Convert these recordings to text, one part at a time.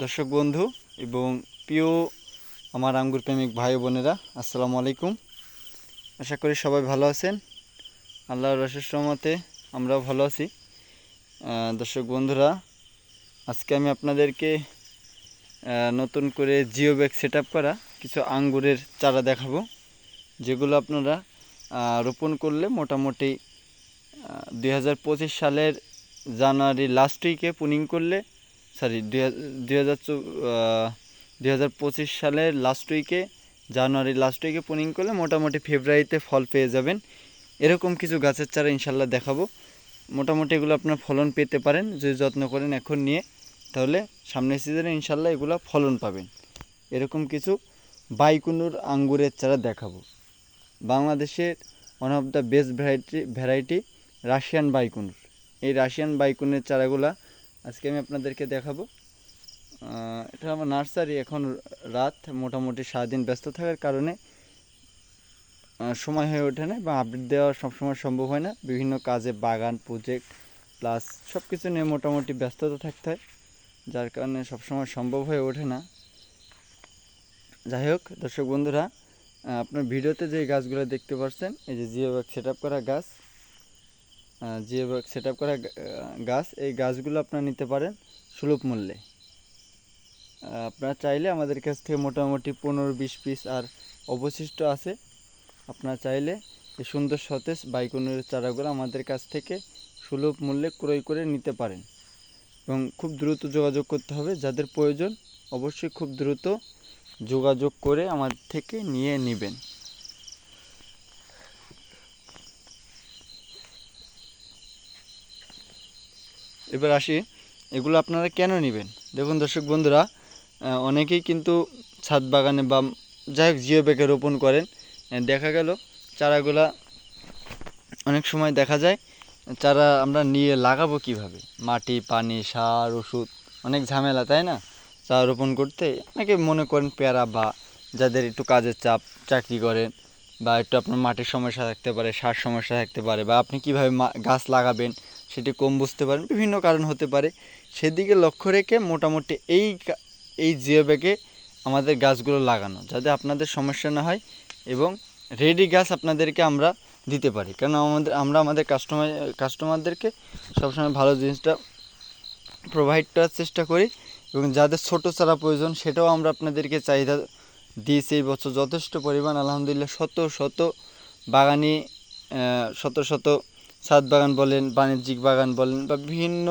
দর্শক বন্ধু এবং প্রিয় আমার আঙ্গুর প্রেমিক ভাই বোনেরা, আসসালামু আলাইকুম। আশা করি সবাই ভালো আছেন। আল্লাহর রসের রহমতে আমরাও ভালো আছি। দর্শক বন্ধুরা, আজকে আমি আপনাদেরকে নতুন করে জিও ব্যাগ সেট করা কিছু আঙ্গুরের চারা দেখাবো, যেগুলো আপনারা রোপণ করলে মোটামুটি দুই হাজার পঁচিশ সালের জানুয়ারি লাস্ট উইকে পুনিং করলে সরি দুই হাজার পঁচিশ সালের লাস্ট উইকে জানুয়ারি লাস্ট উইকে পুনিং করলে মোটামুটি ফেব্রুয়ারিতে ফল পেয়ে যাবেন। এরকম কিছু গাছের চারা ইনশাল্লাহ দেখাবো। মোটামুটি এগুলো আপনার ফলন পেতে পারেন, যদি যত্ন করেন এখন নিয়ে, তাহলে সামনের সিজনে ইনশাল্লাহ এগুলো ফলন পাবেন। এরকম কিছু বাইকুনুর আঙ্গুরের চারা দেখাবো। বাংলাদেশের one of the best variety variety Russian Baikonur. এই রাশিয়ান বাইকুনের চারাগুলা আজকে আমি আপনাদেরকে দেখাবো। এটা আমার নার্সারি এখন রাত, মোটামুটি সারাদিন ব্যস্ত থাকার কারণে সময় হয়ে ওঠে না বা আপডেট দেওয়া সবসময় সম্ভব হয় না। বিভিন্ন কাজে বাগান প্রজেক্ট প্লাস সব কিছু নিয়ে মোটামুটি ব্যস্ততা থাকতে হয়, যার কারণে সবসময় সম্ভব হয়ে ওঠে না। যাই হোক, দর্শক বন্ধুরা আপনার ভিডিওতে যে গাছগুলো দেখতে পাচ্ছেন, এই যে জিও ব্যাগ সেট করা গাছ ব্যাগ সেট করা গাছ, এই গাছগুলো আপনারা নিতে পারেন সুলভ মূল্যে। আপনারা চাইলে আমাদের কাছ থেকে মোটামুটি পনেরো বিশ পিস আর অবশিষ্ট আছে। আপনারা চাইলে এই সুন্দর সতেজ বাইকনের চারাগুলো আমাদের কাছ থেকে সুলভ মূল্যে ক্রয় করে নিতে পারেন। এবং খুব দ্রুত যোগাযোগ করতে হবে, যাদের প্রয়োজন অবশ্যই খুব দ্রুত যোগাযোগ করে আমার থেকে নিয়ে নেবেন। এবার আসি, এগুলো আপনারা কেন নেবেন? দেখুন দর্শক বন্ধুরা অনেকেই কিন্তু ছাদ বাগানে বা যাই হোক জিও ব্যাগে রোপণ করেন। দেখা গেল, চারাগুলা অনেক সময় দেখা যায়, চারা আমরা নিয়ে লাগাবো কীভাবে? মাটি, পানি, সার, ওষুধ, অনেক ঝামেলা, তাই না? চারা রোপণ করতে অনেকে মনে করেন পেয়ারা বা যাদের একটু কাজের চাপ, চাকরি করেন বা একটু আপনার মাটির সমস্যা থাকতে পারে, সার সমস্যা থাকতে পারে, বা আপনি কীভাবে গাছ লাগাবেন সেটি কম বুঝতে পারেন। বিভিন্ন কারণ হতে পারে। সেদিকে লক্ষ্য রেখে মোটামুটি এই এই জিও ব্যাগে আমাদের গাছগুলো লাগানো, যাতে আপনাদের সমস্যা না হয় এবং রেডি গাছ আপনাদেরকে আমরা দিতে পারি। কারণ আমাদের, আমরা আমাদের কাস্টমার কাস্টমারদেরকে সবসময় ভালো জিনিসটা প্রোভাইড করার চেষ্টা করি এবং যাদের ছোটো চারা প্রয়োজন সেটাও আমরা আপনাদেরকে চাহিদা দিয়েছি এই বছর। যথেষ্ট পরিমাণ, আলহামদুলিল্লাহ, শত শত বাগানি শত শত ছাদ বাগান বলেন, বাণিজ্যিক বাগান বলেন বা বিভিন্ন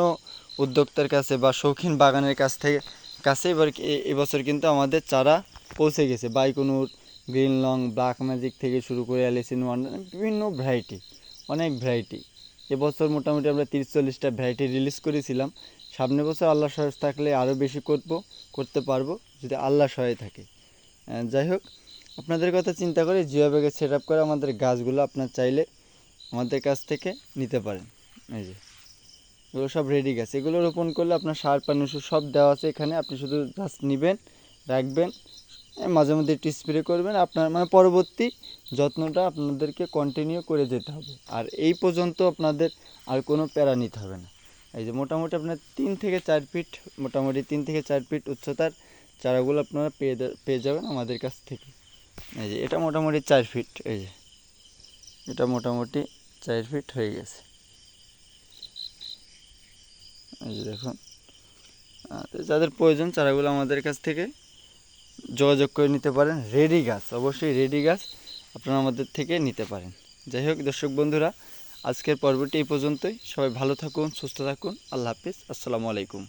উদ্যোক্তার কাছে বা শৌখিন বাগানের কাছ থেকে, কাছে এবার এবছর কিন্তু আমাদের চারা পৌঁছে গেছে। Baikonur, green long, black magic থেকে শুরু করে অ্যালিসিন ওয়ান, বিভিন্ন ভ্যারাইটি অনেক ভ্যারাইটি এবছর মোটামুটি আমরা তিরিশ চল্লিশটা ভ্যারাইটি রিলিজ করেছিলাম। সামনের বছর আল্লাহ সহায় থাকলে আরও বেশি করব, করতে পারব, যদি আল্লাহ সহায় থাকে। যাই হোক, আপনাদের কথা চিন্তা করে জিও ব্যাগে সেট আপ করে আমাদের গাছগুলো আপনার চাইলে আমাদের কাছ থেকে নিতে পারেন। এই যে। এগুলো সব রেডি গাছ এগুলো রোপণ করলে আপনার সার, পানি, ওষুধ সব দেওয়া আছে এখানে। আপনি শুধু গাছ নেবেন, রাখবেন মাঝে মধ্যে একটু স্প্রে করবেন। আপনার মানে পরবর্তী যত্নটা আপনাদেরকে কন্টিনিউ করে যেতে হবে। আর এই পর্যন্ত আপনাদের আর কোনো প্যারা নিতে হবে না। এই যে মোটামুটি আপনার তিন থেকে চার ফিট মোটামুটি তিন থেকে চার ফিট উচ্চতার চারাগুলো আপনারা পেয়ে পেয়ে যাবেন আমাদের কাছ থেকে। এই যে, এটা মোটামুটি চার ফিট এই যে। এটা মোটামুটি চার ফিট হয়ে গেছে। দেখুন। যাদের প্রয়োজন চারাগুলো আমাদের কাছ থেকে যোগাযোগ করে নিতে পারেন। রেডি গাছ, অবশ্যই রেডি গাছ আপনারা আমাদের থেকে নিতে পারেন। যাই হোক, দর্শক বন্ধুরা, আজকের পর্বটি এই পর্যন্তই। সবাই ভালো থাকুন, সুস্থ থাকুন। আল্লাহ হাফিজ। আসসালামু আলাইকুম।